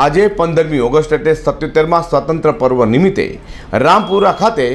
આજે પંદરમી ઓગસ્ટ એટલે સત્યોતેરમાં સ્વાતંત્ર્ય પર્વ નિમિત્તે રામપુરા ખાતે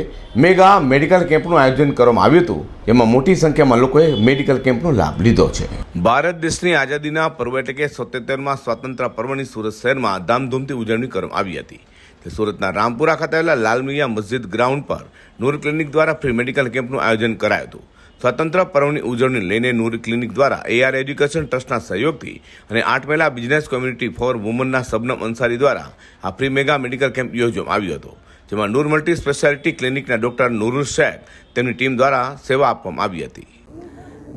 મેગા મેડિકલ કેમ્પનું આયોજન કરવામાં આવ્યું હતું. એમાં મોટી સંખ્યામાં લોકોએ મેડિકલ કેમ્પનો લાભ લીધો છે. ભારત દેશની આઝાદીના પર્વ એટલે કે સત્યોતેરમાં સ્વાતંત્ર્ય પર્વની સુરત શહેરમાં ધામધૂમથી ઉજવણી કરવામાં આવી હતી. તે સુરતના રામપુરા ખાતે આવેલા લાલમિયા મસ્જિદ ગ્રાઉન્ડ પર નૂર ક્લિનિક દ્વારા ફ્રી મેડિકલ કેમ્પનું આયોજન કરાયું હતું. સ્વતંત્ર પર્વની ઉજવણી લઈને નૂર ક્લિનિક દ્વારા એઆર એજ્યુકેશન ટ્રસ્ટના સહયોગથી અને આઠ મહિલા બિઝનેસ કોમ્યુનિટી ફોર વુમનના સબનમ અંસારી દ્વારા આ ફ્રી મેગા મેડિકલ કેમ્પ યોજવામાં આવ્યો હતો જેમાં નૂર મલ્ટી સ્પેશિયાલિટી ક્લિનિકના ડોક્ટર નૂરુલ શેખ તેમની ટીમ દ્વારા સેવા આપવામાં આવી હતી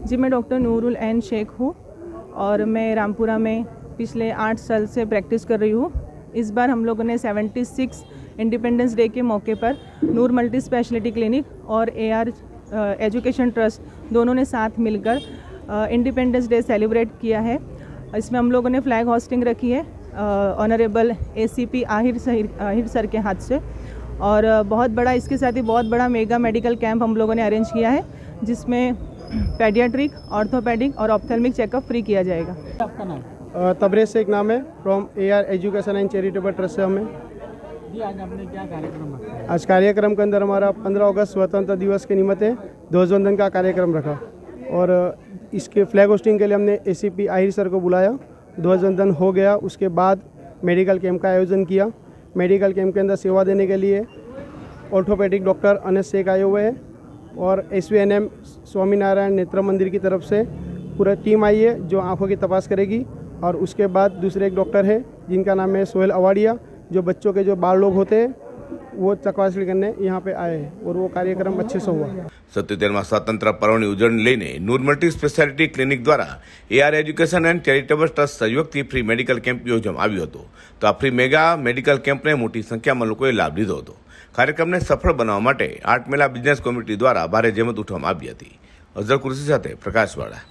जी मैं डॉक्टर नूरुल एन शेख हूँ और मैं रामपुरा में पिछले आठ साल से प्रैक्टिस कर रही हूँ इस बार हम लोगों ने 76 इंडिपेंडेंस डे के मौके पर नूर मल्टी स्पेशलिटी क्लिनिक और ए आर एजुकेशन ट्रस्ट दोनों ने साथ मिलकर इंडिपेंडेंस डे सेलिब्रेट किया है। इसमें हम लोगों ने फ्लैग होस्टिंग रखी है honourable A C P Ahir Sahir Ahir sir के हाथ से। और बहुत बड़ा इसके साथ ही बहुत बड़ा मेगा मेडिकल कैंप हम लोगों ने अरेंज किया है जिसमें पेडियाट्रिक ऑर्थोपेडिक और ऑप्थेल्मिक चेकअप फ्री किया जाएगा। आपका नाम? तबरेज शेख नाम है from A R education and charitable trust से हमें। आज क्या कार्यक्रम आज कार्यक्रम के अंदर हमारा 15 अगस्त स्वतंत्रता दिवस के निमित्त ध्वजवंदन का कार्यक्रम रखा। और इसके फ्लैग होस्टिंग के लिए हमने A C P Ahir sir को बुलाया। ध्वजवंदन हो गया, उसके बाद मेडिकल कैंप का आयोजन किया। मेडिकल कैंप के अंदर सेवा देने के लिए ऑर्थोपेडिक डॉक्टर अनस शेख आए हुए हैं। और S V N M Swaminarayan नेत्र मंदिर की तरफ़ से पूरा टीम आई है, जो आँखों की तपास करेगी। और उसके बाद दूसरे एक डॉक्टर है, जिनका नाम है सोहेल अवाडिया। जो बच्चों के जो बाल लोग होते हैं वो चकवासणी करने यहाँ पे आए हैं और वो कार्यक्रम अच्छे से हुआ સત્યોતેરમાં સ્વાતંત્ર્ય પર્વની ઉજવણી લઈને નૂર મલ્ટી સ્પેશિયાલિટી ક્લિનિક દ્વારા AR education and charitable trust સહયોગથી ફ્રી મેડિકલ કેમ્પ યોજવામાં આવ્યો હતો તો આ ફ્રી મેગા મેડિકલ કેમ્પને મોટી સંખ્યામાં લોકોએ લાભ લીધો હતો કાર્યક્રમને સફળ બનાવવા માટે આઠ મેલા બિઝનેસ કોમ્યુનિટી દ્વારા ભારે જહેમત ઉઠવામાં આવી હતી અઝર કુરશી સાથે પ્રકાશવાળા